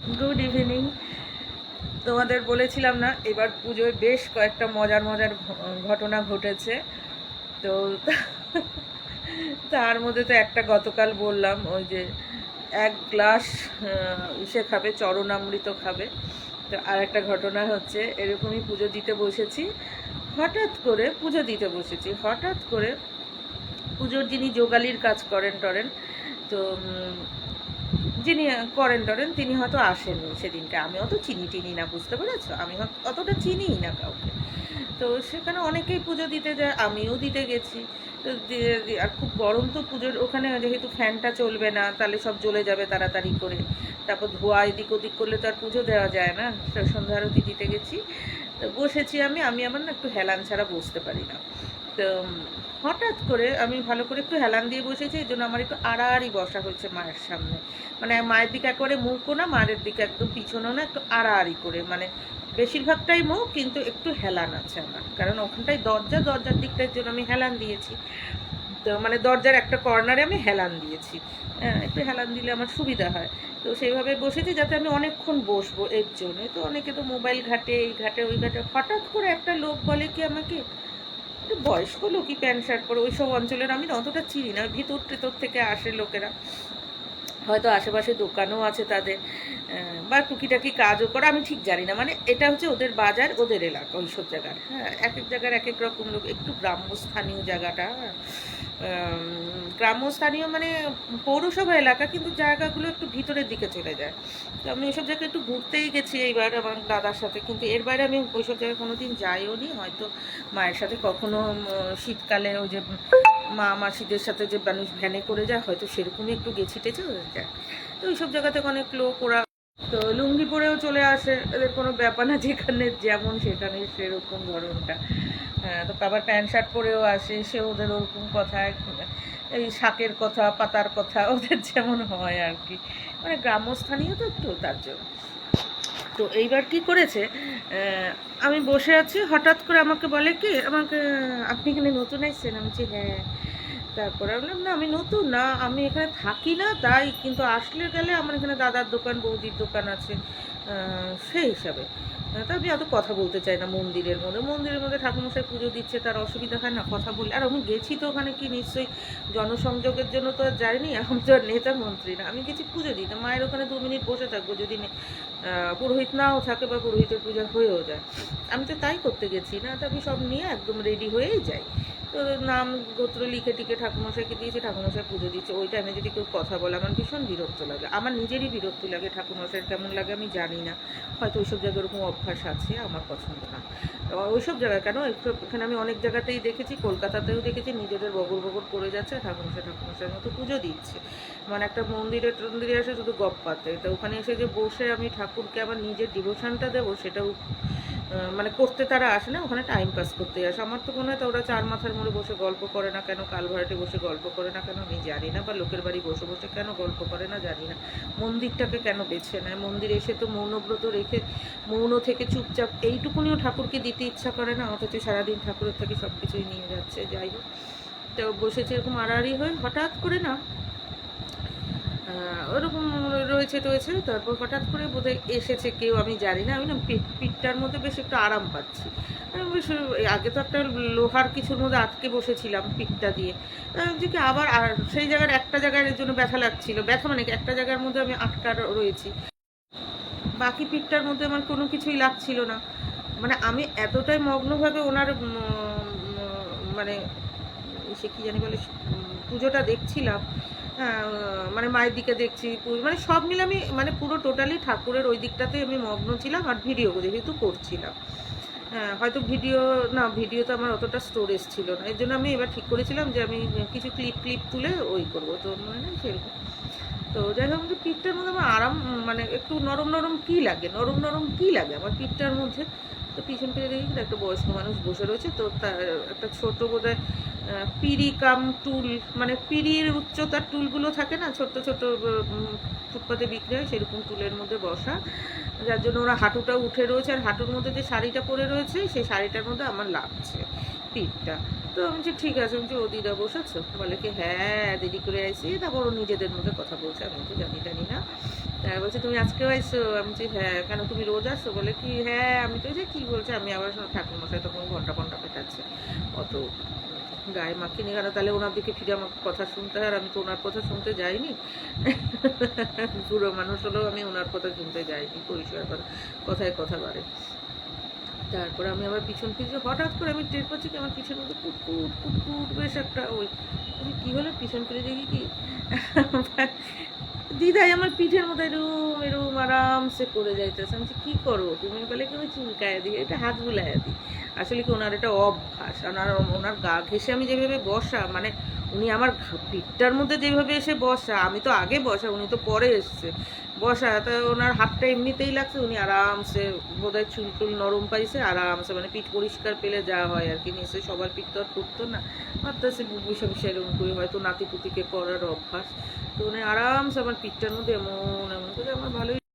Good evening তোমাদের বলেছিলাম না, এবার পুজোয় বেশ কয়েকটা মজার মজার ঘটনা ঘটেছে। তো তার মধ্যে তো একটা গতকাল বললাম, ওই যে এক গ্লাস ইসে খাবে, চরণামৃত খাবে। তো আর একটা ঘটনা হচ্ছে, এরকমই পুজো দিতে বসেছি। হঠাৎ করে পুজো দিতে বসেছি। হঠাৎ করে পুজোর যিনি যোগালির কাজ করেন টরেন, তো যিনি করেন টরেন, তিনি হয়তো আসেননি সেদিনকে। আমি অত চিনি টিনি না, বুঝতে পেরেছ? আমি অতটা চিনিই না কাউকে। তো সেখানে অনেকেই পুজো দিতে যায়, আমিও দিতে গেছি। তো আর খুব গরম তো পুজোর, ওখানে যেহেতু ফ্যানটা চলবে না, তাহলে সব জ্বলে যাবে তাড়াতাড়ি করে। তারপর ধোয়া এদিক ওদিক করলে তো আর পুজো দেওয়া যায় না সন্ধ্যা আরতি দিতে গেছি। তো বসেছি আমি আমি আমার না একটু হেলান ছাড়া বসতে পারি না। হঠাৎ করে আমি ভালো করে একটু হেলান দিয়ে বসেছি, এই জন্য আমার একটু আড়াআড়ি বসা হয়েছে মায়ের সামনে। মানে মায়ের দিকে একবারে মুখও না, মায়ের দিকে একদম পিছনেও না, একটু আড়াআড়ি করে। মানে বেশিরভাগটাই মুখ, কিন্তু একটু হেলান আছে আমার। কারণ ওখানটায় দরজা, দরজার দিকটার জন্য আমি হেলান দিয়েছি। তো মানে দরজার একটা কর্নারে আমি হেলান দিয়েছি। হ্যাঁ একটু হেলান দিলে আমার সুবিধা হয়। তো সেইভাবে বসেছি যাতে আমি অনেকক্ষণ বসবো এর জন্য। তো অনেকে তো মোবাইল ঘাটে, এই ঘাটে, ওই ঘাটে। হঠাৎ করে একটা লোক বলে কি আমাকে বয়স্ক লোকই প্যান্ট শার্ট পরে ওইসব অঞ্চলের, আমি অতটা চিনি না, ভিতর টেতর থেকে আসে লোকেরা। হয়তো আশেপাশে দোকানও আছে তাদের বা টুকিটাকি কাজও করে, আমি ঠিক জানি না। মানে এটা হচ্ছে ওদের বাজার, ওদের এলাকা ওইসব জায়গার। হ্যাঁ এক এক জায়গার এক এক রকম লোক, একটু গ্রাম্য স্থানীয় জায়গাটা আম, গ্রাম্যস্থানীয় মানে পৌরসভা এলাকা কিন্তু জায়গাগুলো একটু ভিতরের দিকে চলে যায়। তো আমি ওইসব জায়গায় একটু ঘুরতেই গেছি এইবার আমার দাদার সাথে কিন্তু এর বাইরে আমি ওইসব জায়গায় কোনো দিন যাইও নি। হয়তো মায়ের সাথে কখনো শীতকালে ওই যে মা মাসিদের সাথে যে মানুষ ভ্যানে করে যায় হয়তো সেরকমই একটু গেছি টেছে যায় তো ওইসব জায়গা থেকে অনেক লোক ওরা তো লুঙ্গি পরেও চলে আসে এদের কোনো ব্যাপার না যেখানে যেমন সেখানে সেরকম ধরনটা। হ্যাঁ তো আবার প্যান্ট শার্ট পরেও আসে সে ওদের ওরকম কথা এই শাকের কথা, পাতার কথা, ওদের যেমন হয় আর কি। মানে গ্রাম্যস্থানীয় তো একটু তার জন্য। তো এইবার কি করেছে? আমি বসে আছি, হঠাৎ করে আমাকে বলে কি, আমাকে, আপনি এখানে নতুন এসেছেন আমি বলছি হ্যাঁ। তারপরে বললাম, না, আমি নতুন না, আমি এখানে থাকি না, তাই কিন্তু আসলে গেলে আমার এখানে দাদার দোকান, বৌদির দোকান আছে সেই হিসাবে। তা আমি অত কথা বলতে চাই না মন্দিরের মধ্যে। মন্দিরের মধ্যে ঠাকুরমশাই পুজো দিচ্ছে, তার অসুবিধা হয় না কথা বললে আর আমি গেছি তো ওখানে কি নিশ্চয়ই জনসংযোগের জন্য তো আর যাইনি আমি তো আর নেতা মন্ত্রী না। আমি গেছি পুজো দিতে, মায়ের ওখানে দু মিনিট বসে থাকব, যদি পুরোহিত নাও থাকে বা পুরোহিতের পূজা হয়েও যায়। আমি তো তাই করতে গেছি, না তা আমি সব নিয়ে একদম রেডি হয়েই যাই। তো নাম গোত্র লিখে টিকে ঠাকুরমশাইকে দিয়েছি, ঠাকুরমশাই পুজো দিচ্ছে। ওই টাইমে যদি কেউ কথা বলে, আমার ভীষণ বিরক্ত লাগে। আমার নিজেরই বিরক্তি লাগে ঠাকুরমশাইয়ের কেমন লাগে আমি জানি না। হয়তো ওইসব জায়গায় ওরকম অভ্যাস আছে, আমার পছন্দ না। ওইসব জায়গায় কেন? এখানে আমি অনেক জায়গাতেই দেখেছি, কলকাতাতেও দেখেছি, নিজেদের বগর বগর করে যাচ্ছে, ঠাকুরমশাই ঠাকুরমশাইয়ের মতো পুজো দিচ্ছে। মানে একটা মন্দিরে টন্দিরে আসে শুধু গপ পাতে তো ওখানে এসে যে বসে আমি ঠাকুরকে আমার নিজের ডিভোশনটা দেবো, সেটাও মানে করতে তারা আসে না, ওখানে টাইম পাস করতে আসে। আমার তো মনে হয় ওরা চার মাথার মোড়ে বসে গল্প করে না কেন কালভারটে বসে গল্প করে না কেন, আমি জানি না, বা লোকের বাড়ি বসে বসে কেন গল্প করে না, জানি না। মন্দিরটাকে কেন বেছে নেয়? মন্দির এসে তো মৌনব্রত রেখে, মৌন থেকে চুপচাপ, এইটুকুনিও ঠাকুরকে দিতে ইচ্ছা করে না, অথচ সারাদিন ঠাকুরের থেকে সব কিছুই নিয়ে যাচ্ছে, যাই হোক। তো বসেছে এরকম আড়াআড়ি হয়ে হঠাৎ করে না ওরকম রয়েছে টয়েছে। তারপর হঠাৎ করে বোধহয় এসেছে কেউ, আমি জানি না। আমি না পিঠ- পিঠটার মধ্যে বেশ একটু আরাম পাচ্ছি। বেশ, আগে তো একটা লোহার কিছুর মধ্যে আটকে বসেছিলাম পিঠটা দিয়ে। যে কি আবার আর সেই জায়গার একটা জায়গার জন্য ব্যথা লাগছিল। ব্যথা মানে একটা জায়গার মধ্যে আমি আটকা রয়েছি। বাকি পিঠটার মধ্যে আমার কোনো কিছুই লাগছিল না। মানে আমি এতটাই মগ্নভাবে ওনার মানে সে কি জানি বলে, পুজোটা দেখছিলাম মানে মায়ের দিকে দেখছি মানে সব মিলে আমি মানে পুরো টোটালি ঠাকুরের ওই দিকটাতে আমি মগ্ন ছিলাম আর ভিডিও যেহেতু করছিলাম। হ্যাঁ হয়তো ভিডিও না ভিডিও তো আমার অতটা স্টোরেজ ছিল না। এর জন্য আমি এবার ঠিক করেছিলাম যে আমি কিছু ক্লিপ ক্লিপ তুলে ওই করব। তো মনে সেরকম। তো যাই হোক পিঠটার মধ্যে আমার আরাম মানে একটু নরম নরম কি লাগে? নরম নরম কি লাগে আমার পিঠটার মধ্যে? তো পিছন ফিরে দেখি একটা বয়স্ক মানুষ বসে রয়েছে, তো তার একটা ছোট বোধহয় আহ, পিড়ি কাম টুল মানে পিড়ির উচ্চতার টুলগুলো থাকে না ছোট্ট ছোট ফুটপাতে বিক্রি হয় সেরকম টুলের মধ্যে বসা। যার জন্য ওরা হাঁটুটা উঠে রয়েছে আর হাঁটুর মধ্যে যে শাড়িটা পরে রয়েছে সেই শাড়িটার মধ্যে আমার লাগছে পিঠটা। তো আমি বলছি ঠিক আছে। আমি ও দিদা বসেছো? বলে কি হ্যাঁ দেরি করে আইসি তারপর ও নিজেদের মধ্যে কথা বলছে। আমি তো জানি টানি না। তা হ্যাঁ বলছে তুমি আজকেও আইসো আমি বলছি হ্যাঁ। কেন তুমি রোজ আসো বলে কি হ্যাঁ আমি তো যে কি বলছে? আমি আবার ঠাকুর মশাই তখন ঘণ্টা ঘণ্টা পেটাচ্ছে। অত গায়ে মাখিনি কেন তাহলে ওনার দিকে ফিরে আমার কথা শুনতে হয় আর আমি তো ওনার কথা শুনতে যাইনি। বুড়ো মানুষ হলেও আমি ওনার কথা শুনতে যাইনি, পরিষ্কার কথা, কথায় কথা বাড়ে। তারপরে আমি আবার পিছন ফিরে হঠাৎ করে আমি টের পাচ্ছি কি আমার পিছনের মধ্যে কুটকুট কুটকুট বেশ একটা ওই কি হলো পিছন ফিরে দেখি কি? দিদাই আমার পিঠের মতো এরম এরম আরামসে করে যাইতেছে। আমি কি করো? তুমি বলে আমি চুলকায় দিই এটা হাত বুলায় দিই। আসলে কি ওনার এটা অভ্যাস? ওনার ওনার গা ঘেসে আমি যেভাবে বসা মানে উনি আমার পিঠটার মধ্যে যেভাবে এসে বসা, আমি তো আগে বসা, উনি তো পরে এসছে। বসা, তা ওনার হাতটা এমনিতেই লাগছে, উনি আরামসে বোধহয় চুল টুল নরম পাইছে, আরামসে মানে পিঠ পরিষ্কার পেলে যা হয় আর কি, নিশ্চয়ই সবার পিঠ তো আর করতো না। ভাবতেছে বসে বসে এরকম করে হয়তো নাতি পুতিকে করার অভ্যাস। তো উনি আরামসে আমার পিঠটার মধ্যে এমন এমন করে